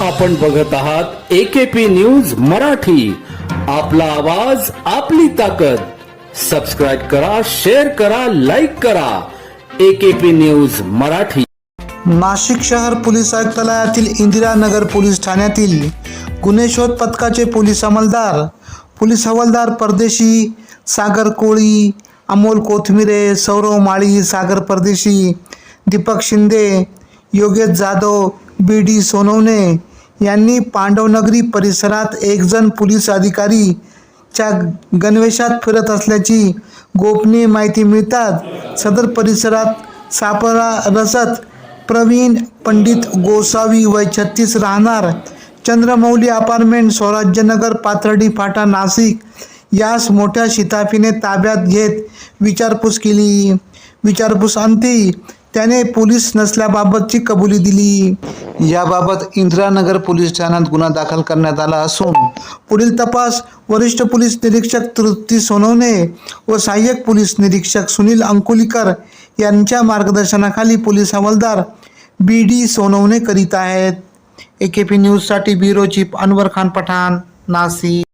आपण बघत आहात एकेपी न्यूज मराठी. आपला आवाज आपली ताकद. सबस्क्राईब करा शेअर करा लाईक करा. AKP news Marathi. नाशिक शहर पोलीस आयुक्तालयातील इंदिरानगर पोलीस ठाण्यातील गुन्हे शोध पथकाचे पोलीस अंमलदार पोलीस हवालदार परदेशी सागर कोळी अमोल कोथमिरे सौरव माळी सागर परदेशी दीपक शिंदे योगेश जाधव बी डी सोनवणे यांनी पांडवनगरी परिसरात एकजण पोलीस अधिकारी च्या गणवेशात फिरत असल्याची गोपनीय माहिती मिळतात सदर परिसरात सापळा रसत प्रवीण पंडित गोसावी वय छत्तीस राहणार. चंद्रमौली अपार्टमेंट स्वराज्यनगर पाथर्डी फाटा नाशिक यास मोठ्या शिताफीने ताब्यात घेत विचारपूस केली. विचारपूस अंती त्याने पोलीस नसल्याबाबतची कबुली दिली. याबाबत इंदिरानगर पोलीस ठाण्यात गुन्हा दाखल करण्यात आला असून पुढील तपास वरिष्ठ पोलीस निरीक्षक तृप्ती सोनवणे व सहाय्यक पोलीस निरीक्षक सुनील अंकुलीकर यांच्या मार्गदर्शनाखाली पोलीस हवालदार बी डी सोनवणे करीत आहेत. ए के पी न्यूजसाठी ब्युरो चीफ अनवर खान पठाण नाशिक.